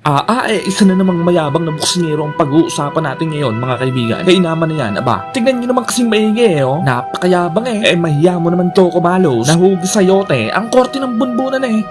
Ah, ah, eh, isa na namang mayabang na buksingero ang pag-uusapan natin ngayon, mga kaibigan. Kaya naman na yan, aba. Tignan nyo naman kasing maigi, eh, oh. Napakayabang, eh. Eh, mahiya mo naman, Choco Malos. Nahugi sa yote, ang korte ng bunbunan, eh.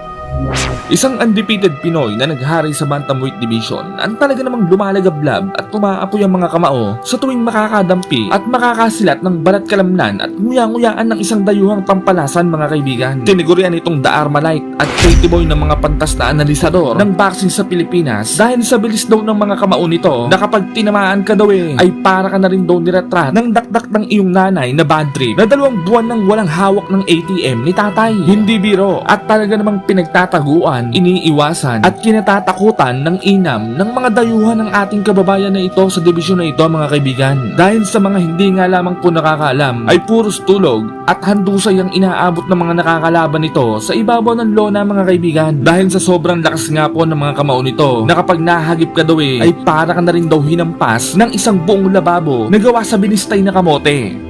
Isang undefeated Pinoy na naghari sa Bantamweight Division ang talaga namang lumalagablab at tumaapoy ang mga kamao sa tuwing makakadampi at makakasilat ng balat kalamnan at nguya-nguyaan ng isang dayuhang pampalasan mga kaibigan. Tinigurian itong The Armalite at Pretty Boy ng mga pantas na analisador ng boxing sa Pilipinas dahil sa bilis daw ng mga kamao nito na kapag tinamaan ka daw eh ay para ka na rin daw niretrat ng dakdak ng iyong nanay na bad trip na dalawang buwan nang walang hawak ng ATM ni tatay. Hindi biro at talaga namang pinagtataguan, iniiwasan at kinatatakutan ng inam ng mga dayuhan ng ating kababayan na ito sa dibisyon na ito mga kaibigan. Dahil sa mga hindi nga lamang po nakakaalam ay puros tulog at handusay ang inaabot ng mga nakakalaban nito sa ibabaw ng lona mga kaibigan. Dahil sa sobrang lakas nga po ng mga kamao nito na kapag nahagip ka daw eh ay para ka na rin daw hinampas ng isang buong lababo na gawa sa binistay na kamote.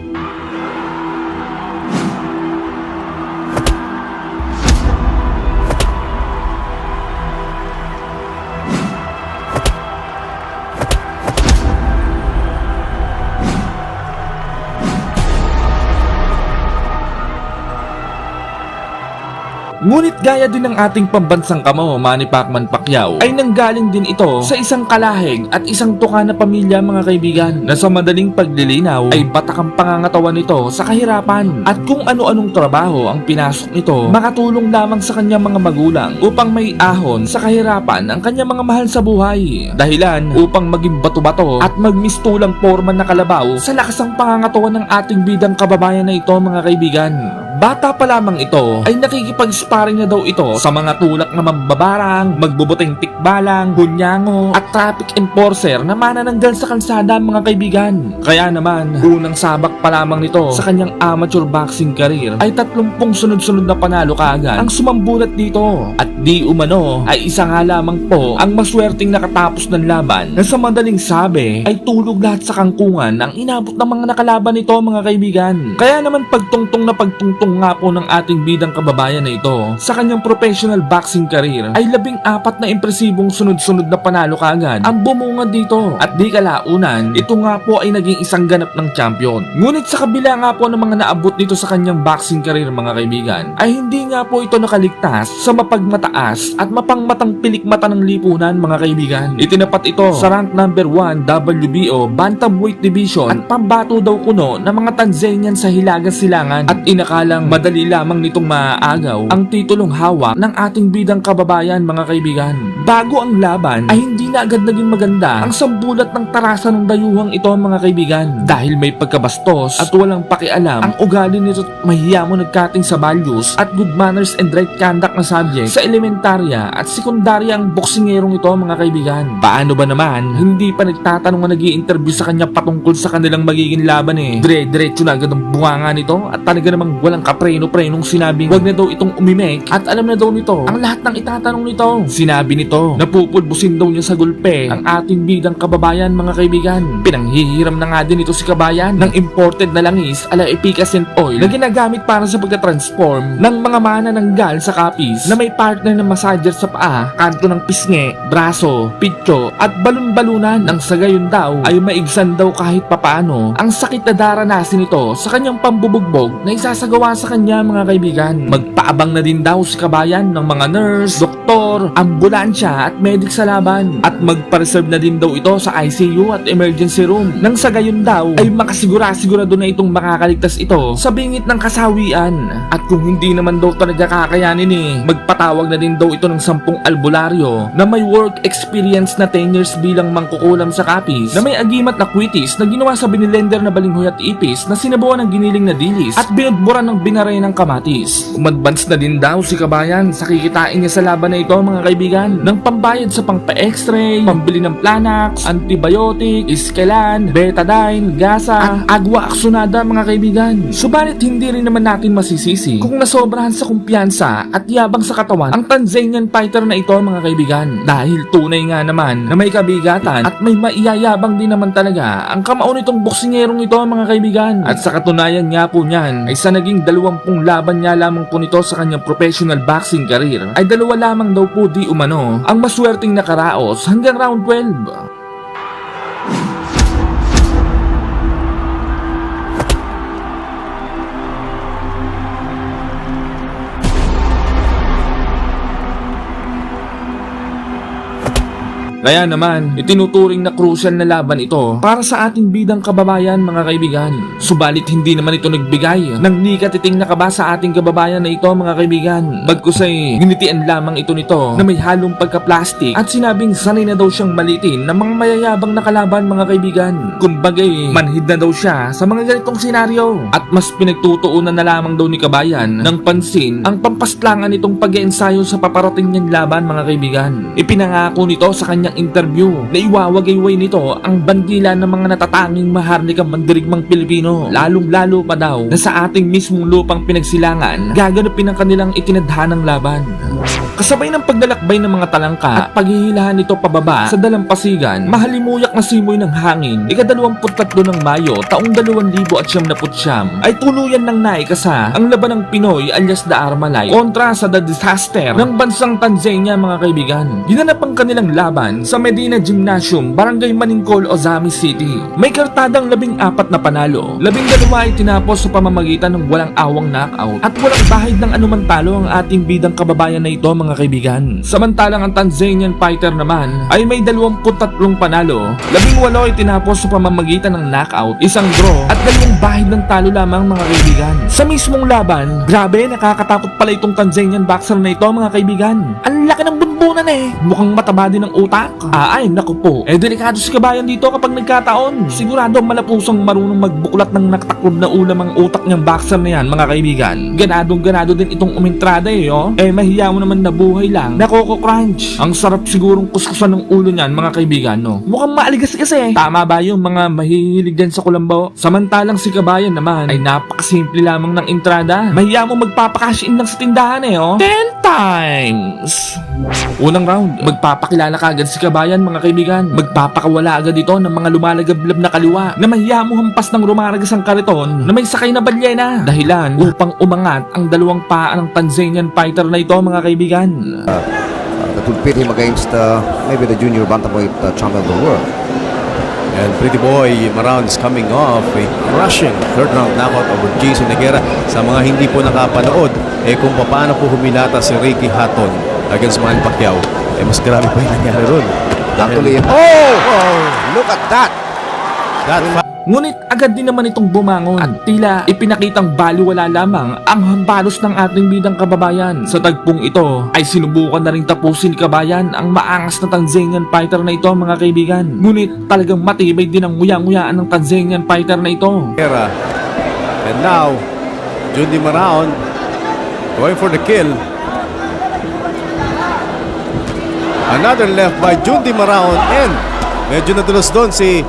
Ngunit gaya din ng ating pambansang kamo, Manny Pacman Pacquiao, ay nanggaling din ito sa isang kalahig at isang tuka na pamilya mga kaibigan na sa madaling paglilinaw ay batak ang pangangatawan nito sa kahirapan at kung ano-anong trabaho ang pinasok nito makatulong lamang sa kanyang mga magulang upang may ahon sa kahirapan ang kanyang mga mahal sa buhay. Dahilan upang maging bato-bato at magmistulang forma na kalabaw sa lakas ng pangangatawan ng ating bidang kababayan na ito mga kaibigan. Bata pa lamang ito ay nakikipag-sparring na daw ito sa mga tulak na mambabarang, magbubuting tikbalang, hunyango at traffic enforcer na manananggal sa kalsada mga kaibigan. Kaya naman, unang sabak pa lamang nito sa kanyang amateur boxing career ay tatlumpong sunod-sunod na panalo kaagad ang sumambulat dito. At di umano ay isa nga lamang po ang maswerteng nakatapos ng laban na sa madaling sabi ay tulog lahat sa kangkungan ang inabot ng mga nakalaban nito mga kaibigan. Kaya naman pagtungtong na pagtungtong nga po ng ating bidang kababayan na ito sa kanyang professional boxing career ay labing apat na impresibong sunod-sunod na panalo kaagad ang bumungad dito. At di kalaunan, ito nga po ay naging isang ganap ng champion. Ngunit sa kabila nga po ng mga naabot nito sa kanyang boxing career mga kaibigan, ay hindi nga po ito nakaligtas sa mapagmataas at mapangmatang pilikmata ng lipunan mga kaibigan. Itinapat ito sa rank number 1 WBO Bantamweight Division at pambato daw kuno ng mga Tanzanian sa Hilagang Silangan at inakalang madali lamang nitong maaagaw ang titulong hawak ng ating bidang kababayan mga kaibigan. Bago ang laban ay hindi na agad naging maganda ang sambulat ng tarasan ng dayuhang ito mga kaibigan dahil may pagkabastos at walang pakialam ang ugali nito at mahiya mo nagkating sa values at good manners and right conduct na subject sa elementarya at sekundarya ang boksingerong ito mga kaibigan. Paano ba naman hindi pa nagtatanong na nag interview sa kanya patungkol sa kanilang magiging laban eh. Dire-diretso na agad ang bunganga nito at talaga namang walang kapreno-prenong sinabing wag na daw itong umimek at alam na daw nito ang lahat ng itatanong nito. Sinabi nito na pupulbusin daw niya sa gulpe ang ating bidang kababayan mga kaibigan. Pinanghihiram na nga din ito si kabayan ng imported na langis ala efficacent oil na ginagamit para sa pagka-transform ng mga manananggal sa kapis na may partner na massager sa paa, kanto ng pisngi, braso, pitso at balon-balunan nang sa gayon daw ay maigsan daw kahit papaano ang sakit na daranasin nito sa kanyang pambubugbog na isasagawa sa kanya mga kaibigan. Magpaabang na din daw si kabayan ng mga nurse, doktor, ambulansya at medic sa laban. At magpa-reserve na din daw ito sa ICU at emergency room. Nang sa gayon daw ay makasigura-sigurado na itong makakaligtas ito sa bingit ng kasawian. At kung hindi naman daw talaga kakayanin eh magpatawag na din daw ito ng sampung albularyo na may work experience na 10 years bilang mangkukulam sa kapis na may agimat na kwitis na ginawa sa binilender na balinghoy at ipis na sinabuan ng giniling na dilis at binudburan ng binaray ng kamatis. Umadvance na din daw si kabayan sa kikitain niya sa laban na ito mga kaibigan ng pambayad sa pang pa-x-ray, pambili ng Planax, antibiotic, iskelan, betadine, gasa, at agwa aksunada mga kaibigan. Subalit hindi rin naman natin masisisi kung nasobrahan sa kumpiyansa at yabang sa katawan ang Tanzanian fighter na ito mga kaibigan. Dahil tunay nga naman na may kabigatan at may maiyayabang din naman talaga ang kamao nitong boksingerong ito mga kaibigan. At sa katunayan nga po niyan ay sa naging dalawampung laban niya lamang po nito sa kanyang professional boxing career ay dalawa lamang daw po di umano ang maswerteng nakaraos hanggang round 12. Kaya naman, itinuturing na crucial na laban ito para sa ating bidang kababayan mga kaibigan. Subalit hindi naman ito nagbigay ng di katiting na kaba sa ating kababayan na ito mga kaibigan. Bagkus ay ginitian lamang ito nito na may halong pagka-plastic at sinabing sanay na daw siyang malitin ng mga mayayabang na kalaban mga kaibigan. Kumbagay, manhid na daw siya sa mga ganitong senaryo at mas pinagtutuunan na lamang daw ni kabayan ng pansin ang pampastlangan nitong pag-iensayo sa paparating niyang laban mga kaibigan. Ipinangako nito sa kanyang interview na iwawagayway nito ang bandila ng mga natatanging maharlikang mandirigmang Pilipino. Lalong-lalo pa daw na sa ating mismong lupang pinagsilangan, gaganapin ang kanilang itinadhanang laban. Kasabay ng paglalakbay ng mga talangka at paghihilahan nito pababa sa dalampasigan, mahalimuyak na simoy ng hangin, ikadalawamput-tatlo ng Mayo, taong 2009 ay tuluyan ng naikasa ang laban ng Pinoy alias the Armalay kontra sa the disaster ng bansang Tanzania mga kaibigan. Ginanap ang kanilang laban sa Medina Gymnasium, Barangay Maningkol, Ozami City. May kartadang labing apat na panalo, labing dalawa ay tinapos sa pamamagitan ng walang awang knockout at walang bahid ng anumang talo ang ating bidang kababayan na ito mga kaibigan. Samantalang ang Tanzanian fighter naman ay may 23 panalo, labing walo ay tinapos sa pamamagitan ng knockout, isang draw at dalawang bahid ng talo lamang mga kaibigan. Sa mismong laban, grabe nakakatakot pala itong Tanzanian boxer na ito mga kaibigan. Ang laki ng bunbunan eh. Mukhang mataba din ang utak. Ah, ay, naku po. Eh, delikado si kabayan dito kapag nagkataon. Sigurado malapusang marunong magbuklat ng naktaklob na ulam ang utak niyang boxer na yan, mga kaibigan. Ganadong ganado din itong umintrada eh, oh. Eh, mahiya mo naman na buhay lang. Nakoko crunch. Ang sarap sigurong kuskusan ng ulo niyan, mga kaibigan, no? Mukhang maaligas kasi. Tama ba yung mga mahihilig dyan sa kulambaw? Samantalang si kabayan naman ay napakasimple lamang ng entrada. Mahiya mo magpapakash in lang sa tindahan eh, oh. 10 times! Unang round, magpapakilala ka agad si kabayan mga kaibigan. Magpapakawala agad ito ng mga lumalagablab na kaliwa na mahiya mo hampas ng rumaragas ang kariton na may sakay na balyena. Dahilan upang umangat ang dalawang paa ng Tanzanian fighter na ito mga kaibigan. Uh, that would pit him against uh, maybe the junior bantamweight uh, champion of the world. And Pretty Boy Maroon is coming off a crushing third round knockout over Jason Negera. Sa mga hindi po nakapanood, eh kung paano po humilata si Ricky Hatton against Manny Pacquiao, eh mas grabe pa yung nangyari ron. Actually, Dahil- oh, look at that! that Ngunit agad din naman itong bumangon at tila ipinakitang baliwala lamang ang hambalos ng ating bidang kababayan. Sa tagpong ito ay sinubukan na rin tapusin kabayan ang maangas na Tanzanian fighter na ito mga kaibigan. Ngunit talagang matibay din ang nguya-nguyaan ng Tanzanian fighter na ito. And now, Jundi Maroon going for the kill. Another left by Jundi Maraon and medyo nadulas doon si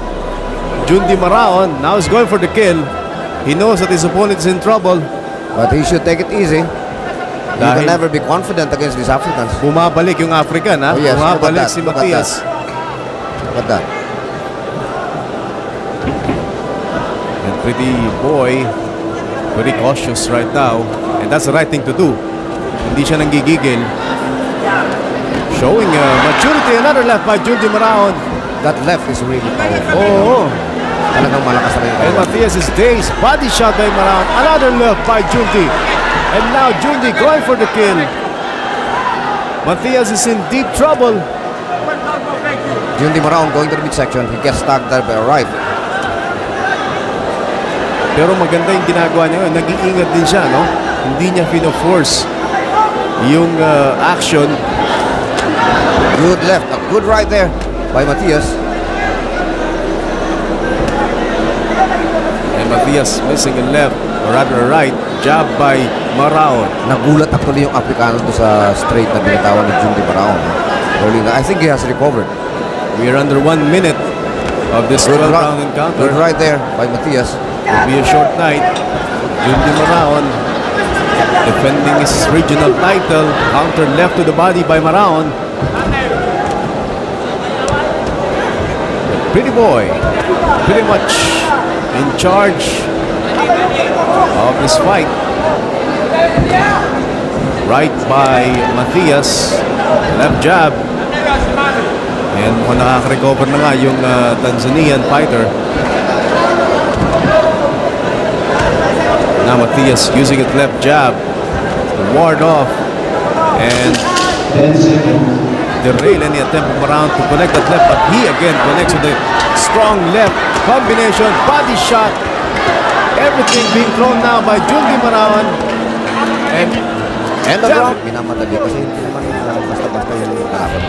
Jundi Maraon. Now he's going for the kill. He knows that his opponent is in trouble. But he should take it easy. You Dahil- can never be confident against these Africans. Bumabalik yung African ha. Oh, yes. Look at Bumabalik that. si Look at Matias. Look at that. And pretty boy, very cautious right now. And that's the right thing to do. Hindi siya nanggigigil. Showing uh, maturity. Another left by Jundi Maraon. That left is really powerful. Oo. Talagang malakas na rin. And Matias is dazed. Body shot by Maraon. Another left by Jundi. And now Jundi going for the kill. Matias is in deep trouble. Jundi Maraon going to the midsection. He gets stuck there by a right. Pero maganda yung ginagawa niya ngayon. Nag-iingat din siya, no? Hindi niya pino-force yung uh, action. Good left. A good right there by Matias. Matias missing a left, or rather right, jab by Maraon. Nagulat actually yung Afrikano to sa straight na binitawan ni Jundi Maraon. I think he has recovered. We are under one minute of this Good 12 right, round encounter. good right there by Matias. Will be a short night. Jundi Maraon defending his regional title. Counter left to the body by Maraon. Pretty boy, pretty much in charge of this fight. Right by Matias. Left jab. And mukhang nakaka-recover na nga yung uh, Tanzanian fighter. Now Matias using his left jab to ward off and derail any attempt from around to connect that left, but he again connects with a strong left combination, body shot. Everything being thrown now by Jundi Marawan. And And the Jab. round. Minamadali kasi hindi naman basta-basta yung kalaban.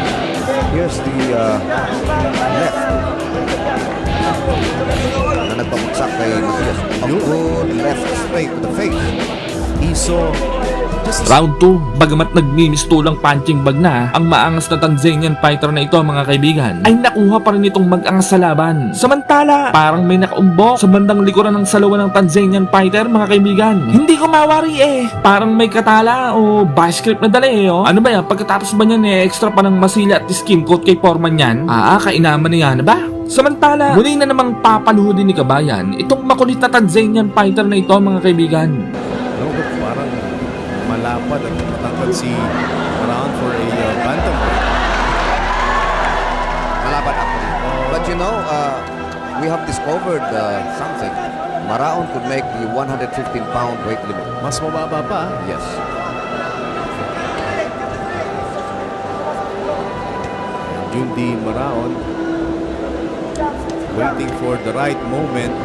Here's the uh, left. Na nagpabuksak kay Matias. A good left straight to the face. he saw Round 2, bagamat nagmimistulang punching bag na ang maangas na Tanzanian fighter na ito mga kaibigan, ay nakuha pa rin itong mag-angas sa laban. Samantala, parang may nakaumbok sa bandang likuran ng salawa ng Tanzanian fighter mga kaibigan. Hindi ko mawari eh. Parang may katala o vice na dala eh. Oh. Ano ba yan? Pagkatapos ba niyan eh, extra pa ng masila at skin coat kay Foreman yan? Ah, kainaman na yan ba? Samantala, muli na namang papaluhudin ni Kabayan itong makulit na Tanzanian fighter na ito mga kaibigan. But at matangkad si Marawan for a uh, bantamweight. Malaban actually. But you know, uh, we have discovered uh, something. Maraon could make the 115 pound weight limit. Mas mababa pa. Yes. Jundi Maraon waiting for the right moment.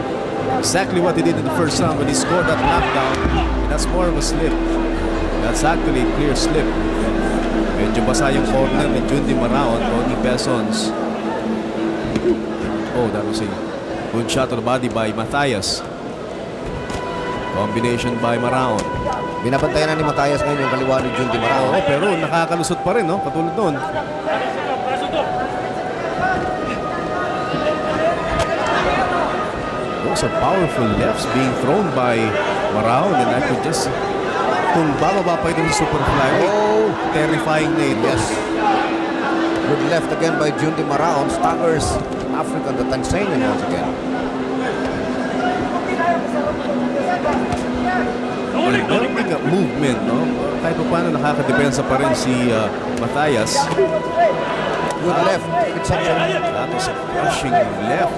Exactly what he did in the first round when he scored that knockdown. And that's more of a slip. That's actually a clear slip. Medyo basa yung corner ni Jundi Maraon, Tony Besons. Oh, that was a good shot to the body by Matthias. Combination by Maraon. Binabantayan na ni Matayas ngayon yung kaliwa ni Jun Di Maraon. pero nakakalusot pa rin, no? Katulad noon. Those are powerful lefts being thrown by Maraon and I could just kung bababa pa ito sa super flyweight, Oh, terrifying na ito. yes. Good left again by Jun Di Maraon. Staggers African, the Tanzanian once again. Meron ding uh, movement, no? Kahit pa paano nakakadepensa pa rin si uh, Matthias. Good left. Midsection. That was a crushing left.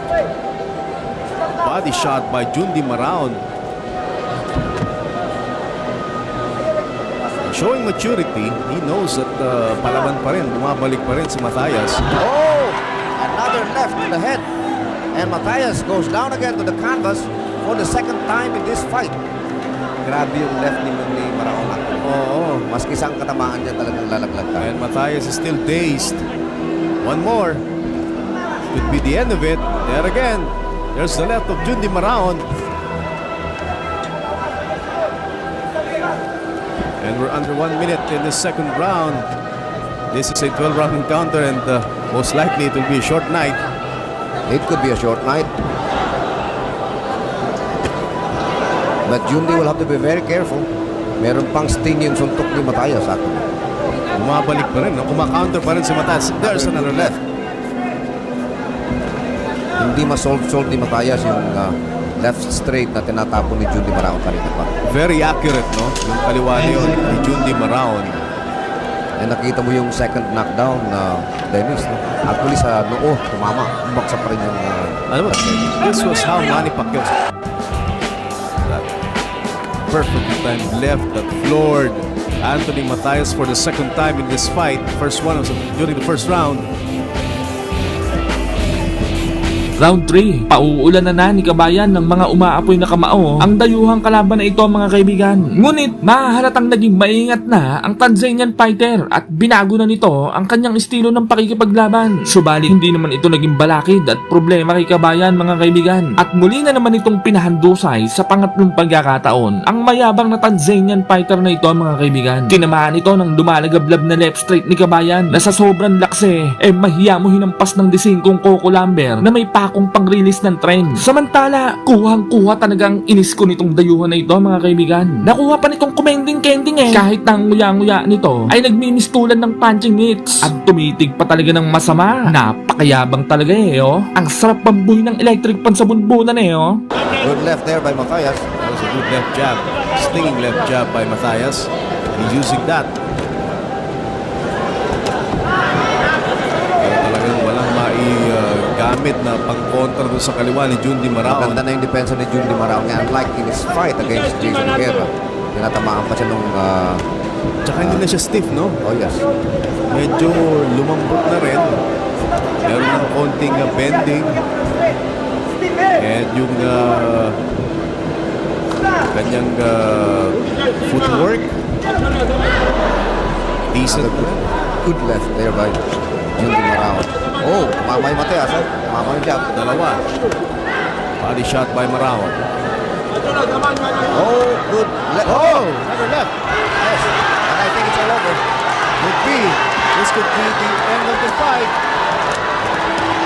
Body shot by Jundi Maraon. Showing maturity, he knows that uh, palaban pa rin, bumabalik pa rin si Matthias. Oh, another left to the head. And Matthias goes down again to the canvas for the second time in this fight. Grabe yung left ni, ni Maraon. Oo. Maski isang katamaan niya talagang lalaglag tayo. And Matthias is still dazed. One more. Could be the end of it. There again. There's the left of Jundi Maraon. And we're under one minute in the second round. This is a 12 round encounter and uh, most likely it will be a short night. It could be a short night. But Jundi will have to be very careful. Meron pang sting yung suntok ni Matthias sa akin. Bumabalik pa rin. No? Kumakounter pa rin si Matthias. There's another left. Hindi ma-solve-solve ni Matthias yung uh, left straight na tinatapon ni Jundi Maraon kanina pa. Very accurate, no? Yung kaliwa na yun ni Jundi Maraon. And nakita mo yung second knockdown na Dennis. No? Actually sa noo, tumama. Umaksa pa rin yung uh, Ano ba? This was how Manny Pacquiao that perfectly timed left that floored Anthony Matthias for the second time in this fight. First one was during the first round. Round 3, pauulan na na ni Kabayan ng mga umaapoy na kamao ang dayuhang kalaban na ito mga kaibigan. Ngunit mahahalatang naging maingat na ang Tanzanian fighter at binago na nito ang kanyang estilo ng pakikipaglaban. Subalit hindi naman ito naging balakid at problema kay Kabayan mga kaibigan. At muli na naman itong pinahandusay sa pangatlong pagkakataon ang mayabang na Tanzanian fighter na ito mga kaibigan. Tinamaan ito ng dumalagablab na left straight ni Kabayan na sa sobrang lakse eh mahiya mo hinampas ng disingkong Coco Lambert na may pako pangakong pang-release ng trend. Samantala, kuhang-kuha talagang inis ko nitong dayuhan na ito mga kaibigan. Nakuha pa nitong kumending-kending eh. Kahit nang nguya-nguya nito ay nagmimistulan ng punching mitts. At tumitig pa talaga ng masama. Napakayabang talaga eh oh. Ang sarap pambuhay ng electric pan eh oh. Good left there by Matthias. That was a good left jab. Stinging left jab by Matthias. He's using that. Pero talagang walang mai-gamit na pang-contra doon sa kaliwa ni Jundi Marao. Maganda na yung depensa ni Jun Di Marao niya. Unlike in his fight against Jason Guerra. Tinatamaan pa siya nung... ah, Tsaka hindi na siya stiff, no? oh yes. Medyo lumambot na rin. Meron ng konting uh, bending. And yung uh, kanyang uh, footwork. Decent good, left there by Jun Di Marao. Oh, Matias. Ha? Tumama yung jab. Dalawa. Body shot by Marao. Oh, good left. Oh! oh! Another left. Yes. And I think it's all over. Could be. This could be the end of the fight.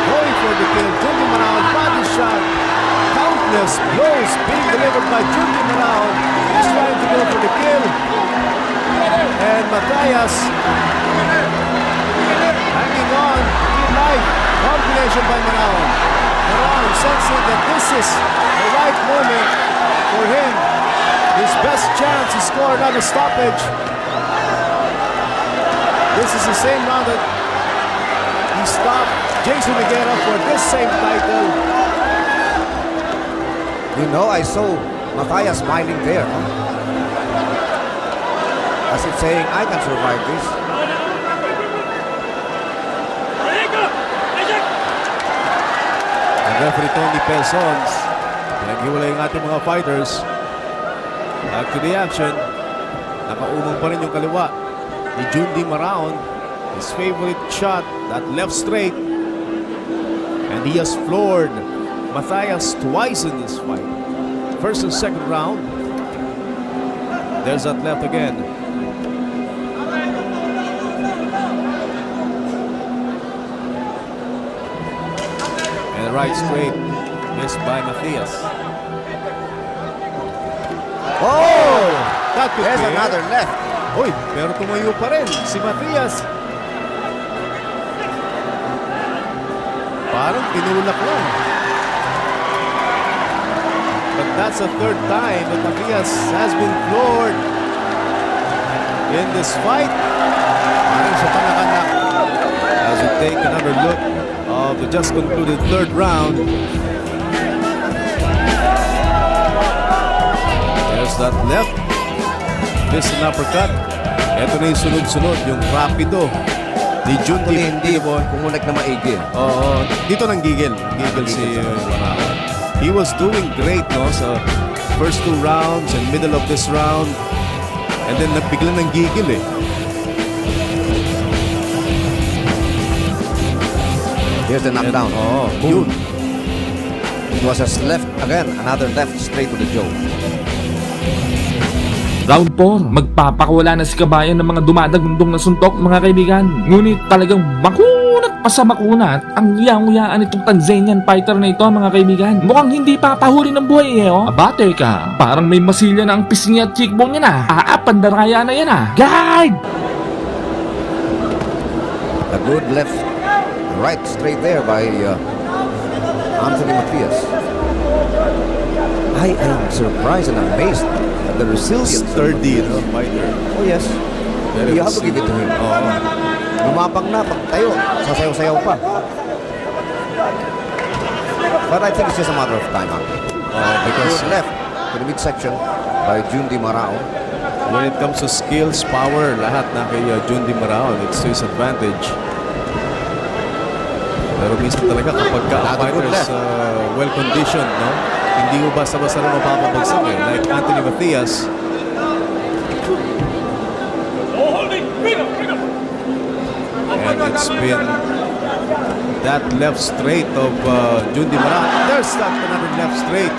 Going for the kill. Jundi Marao. Body shot. Countless blows being delivered by Jundi Marao. He's trying to go for the kill. And Matthias hanging on life. Combination by Marao. Marao sensing that this is the right moment for him. His best chance to score another stoppage. This is the same round that he stopped Jason Nogueira for this same title. You know, I saw Matthias smiling there. Huh? As if saying, I can survive this. Referee Tony Persons, pinaghiwalay yung ating mga fighters. Back to the action. Nakaumang pa rin yung kaliwa ni Jundi Maraon. His favorite shot, that left straight. And he has floored Matthias twice in this fight. First and second round. There's that left again. Right straight, missed by Matthias. Oh! That could There's be it. another left. Uy, pero tumayo pa rin si Matias. Parang tinulak lang. But that's the third time that Matias has been floored in this fight. The just concluded third round. There's that left. This an uppercut. Ito na yung sunod-sunod, yung rapido ni Jundi Actually, hindi Boy. kumulik na maigi. Oo, dito nang gigil. Gigil si Manalo. He was doing great no sa first two rounds and middle of this round. And then nagbigla ng gigil eh. Here's the knockdown. Boom. yun. It was a left again, another left straight to the jaw. Round 4, magpapakawala na si Kabayan ng mga dumadagundong na suntok mga kaibigan. Ngunit talagang makunat pa sa makunat ang iyang-uyaan itong Tanzanian fighter na ito mga kaibigan. Mukhang hindi papahuli ng buhay eh oh. Abate ka, parang may masilya na ang pisngi at cheekbone niya na. Ah, pandaraya na yan ah. Guard! A good left, right straight there by uh, Anthony Matias. I am surprised and amazed at the resilience. Sturdy, no, fighter. Oh yes. Very you have to give it to him. Oo. Lumapang na, pagtayo, sasayaw-sayaw pa. But I think it's just a matter of time, Uncle. Oo, because Good left to the midsection by Jundi Marao. when it comes to skills, power, lahat na kay uh, Jundi Maraon, it's to his advantage. Pero minsan talaga kapag ka fighters uh, well-conditioned, no? Hindi mo basta-basta rin mapapabagsak eh. Like Anthony Matias, and it's been that left straight of uh, Jundi Maraon. There's that another left straight.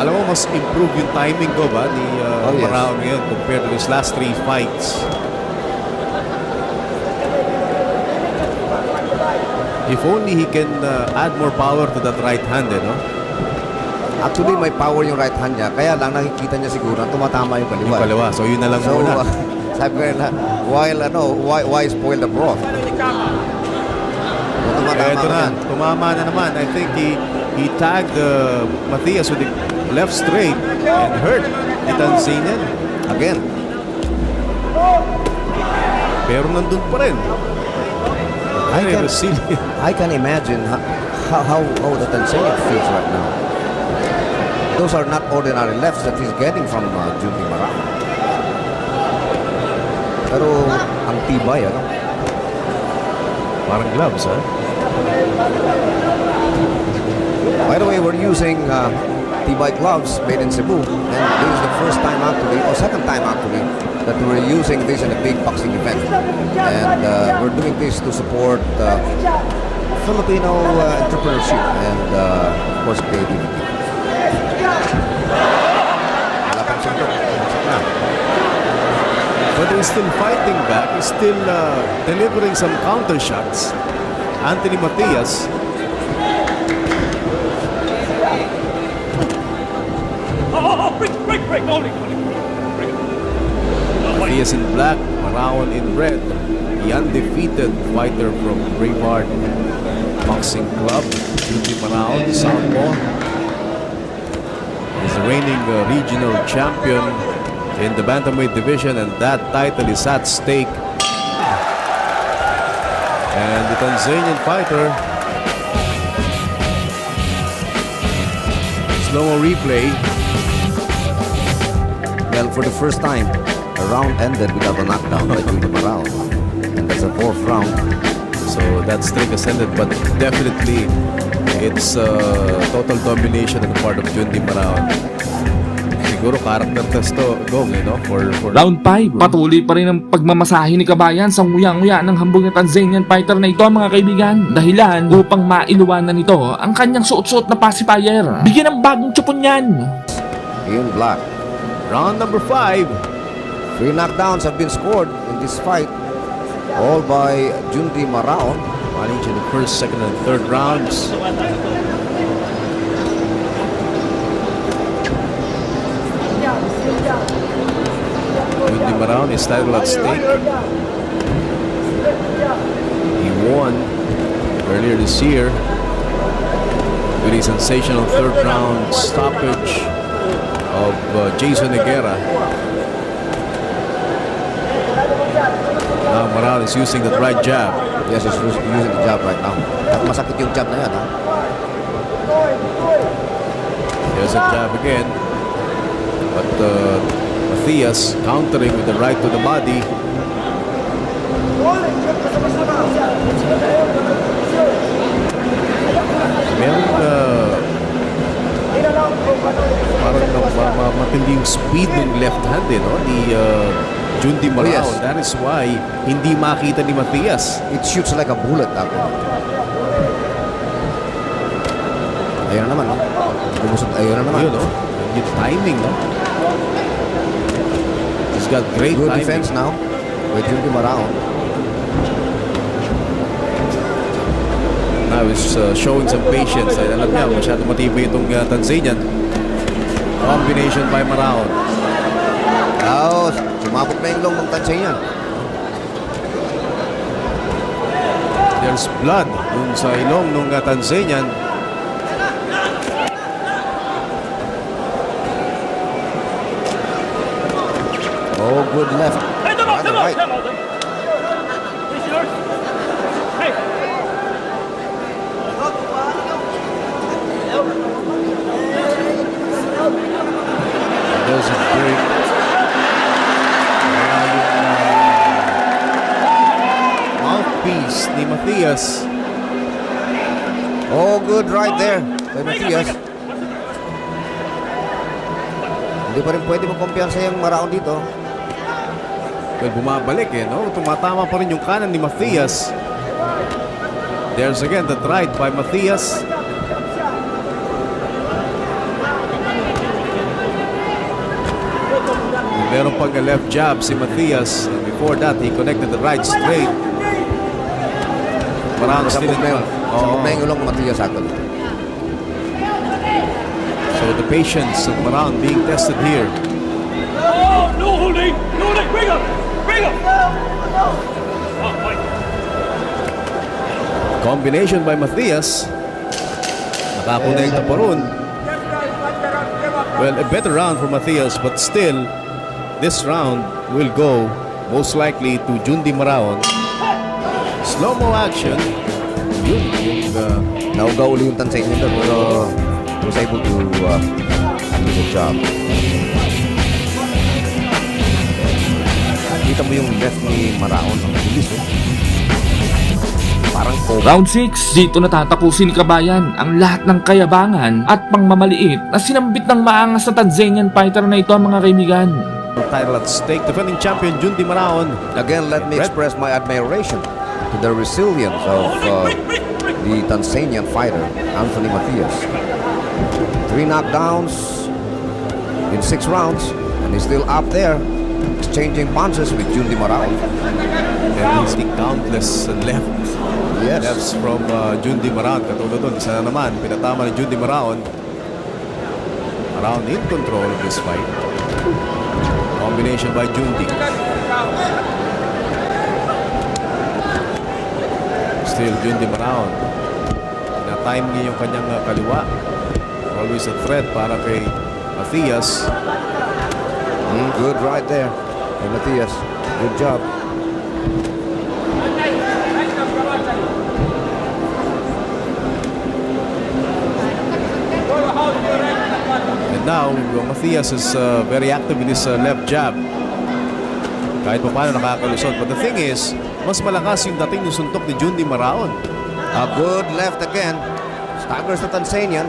Alam mo, mas improve yung timing ko ba ni uh, Oh, yes. Marao ngayon compared to his last three fights. If only he can uh, add more power to that right hand, eh, no? Actually, may power yung right hand niya. Kaya lang nakikita niya siguro na tumatama yung kaliwa. Yung kaliwa. So, yun na lang So, muna. uh, sabi ko na, while ano, why, why spoil the broth? Kung tumatama Eto na, yan. tumama na naman. I think he he tagged uh, Matias with the left straight and hurt Itanzanian. Again, Pero nandun pa rin. I can. I can imagine how, how, how the Tanzania feels right now. Those are not ordinary lefts that he's getting from uh, Jundi Marang. Pero ang tibay, ano? Parang gloves, ha? By the way, we're using uh, T-bike gloves made in Cebu, and this is the first time actually, or second time actually, that we're using this in a big boxing event. And uh, we're doing this to support uh, Filipino uh, entrepreneurship and, uh, of course, creativity. Wala pang suntok. Suntok. But he's still fighting back. He's still uh, delivering some counter shots. Anthony Matias. Oh, oh, break, break, break. Only, only. Matias in black, Marawan in red. The undefeated fighter from Brevard Boxing Club, Yuji Marawan, Southpaw. Is reigning uh, regional champion in the bantamweight division and that title is at stake. And the Tanzanian fighter slow-mo replay Well, for the first time, round ended without a knockdown by Jundi Marao. And that's the fourth round. So that streak ascended, but definitely it's uh, total domination on the part of Jundi Maraon. Siguro character test to, Gong, eh, no? For, for Round 5, patuloy pa rin ang pagmamasahe ni Kabayan sa nguyang-nguya ng hambog na Tanzanian fighter na ito mga kaibigan. Dahilan upang mailuwanan nito ang kanyang suot-suot na pacifier. Bigyan ng bagong tsupon yan. In black. round number 5. Three knockdowns have been scored in this fight, all by Jundi Maraon. One the first, second, and third rounds. Jundi Maraon is title at stake. He won earlier this year with a sensational third round stoppage of uh, Jason Higuera. Now Maraon is using the right jab. Yes, he's us- using the jab right now. At masakit yung jab na yan, ha? There's a jab again. But uh, Matthias countering with the right to the body. Meron uh, parang na, ma, ma, matindi yung speed ng left hand eh, no? Ni uh, Jundi Marao. yes. That is why hindi makita ni Matthias. It shoots like a bullet, actually. Ayun na naman, no? Lumusot, ayun na naman. Yun, no? Yung timing, no? He's got great Good timing. defense now by Jundi Maraon. Now is uh, showing some patience. Ay, alam niya, masyado matibay itong uh, Tanzanian. Combination by Maraon. Oh, na yung long ng Tanzania. There's blood dun sa ilong ng uh, Tanzanian. Oh, good left. Hey, come on, come come. There's a break. Mouthpiece ni Matthias. Oh, good right there by Matias. Hindi pa rin pwede magkumpiyansa yung Maraon dito. Well, bumabalik eh, no? Tumatama pa rin yung kanan ni Matthias. There's again the right by Matthias. Meron pang left jab si Matthias. And before that, he connected the right straight. Front. Sabog Oo. na yung ulong Matias actually. So the patience of Maroon being tested here. Oh, no holding! No holding! Bring him! Bring him! Oh, fight. Combination by Matthias. Nakakonekta pa ron. Well, a better round for Matthias but still, this round will go most likely to Jundi Maraon. Slow-mo action. Yun, yung uh, Nauga uli yung tansay nito pero was able to uh, do the job. Kita mo yung left ni Maraon ang bilis oh. Parang oh, Round 6, dito natatapusin ni Kabayan ang lahat ng kayabangan at pangmamaliit na sinambit ng maangas na Tanzanian fighter na ito mga kaibigan. title at stake. Defending champion Jundi Maraon. Again, let me express my admiration to the resilience of uh, the Tanzanian fighter, Anthony Matias. Three knockdowns in six rounds, and he's still up there, exchanging punches with Jundi Maraon. And he's the countless left Yes. lefts from uh, Jundi Maraon. Katulad doon, isa na naman, pinatama ni Jundi Maraon. Maraon in control of this fight. Combination by Jundi. Still Jundi Maraon. Na-time niya yung kanyang uh, kaliwa. Always a threat para kay Matthias. Mm, good right there. Hey, Matias, good job. And now, Matthias is uh, very active in his uh, left jab. Kahit pa paano nakakalusot. But the thing is, mas malakas yung dating ng suntok ni Jundi Maraon. A good left again. Staggers the Tanzanian.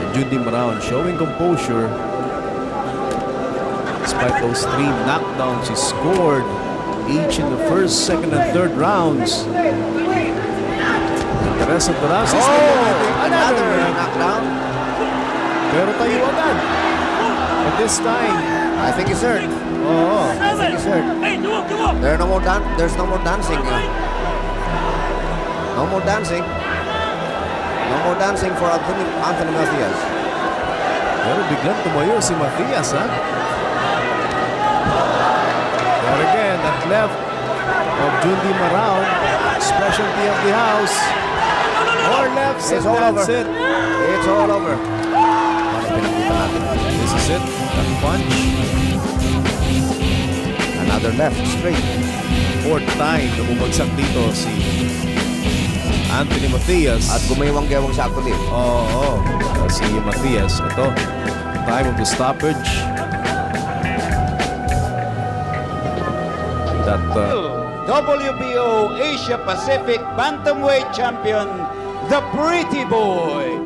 And Jundi Maraon showing composure. Despite those three knockdowns he scored each in the first, second, and third rounds. Rounds is Oh, another another. knockdown. Pero tayo agad. But this time, I think he's hurt. oo. I think he's hurt. Hey, come on, come on! There are no more dan- there's no more dancing. uh. No more dancing. No more dancing for Anthony, Anthony Matias. Pero biglang tumayo si Matias, ha? But again, that left of Jundi Maraon, specialty of the house. More lefts and It's all that's over. it. It's all over. Ano pinakita natin? This is it. That punch. Another left straight. Fourth time na bumagsak dito si Anthony Matias. At gumaywang-gewang siya actually. Oo, oo. Uh, si Matias. Ito, time of the stoppage. That uh, WBO Asia Pacific Bantamweight Champion, the Pretty Boy.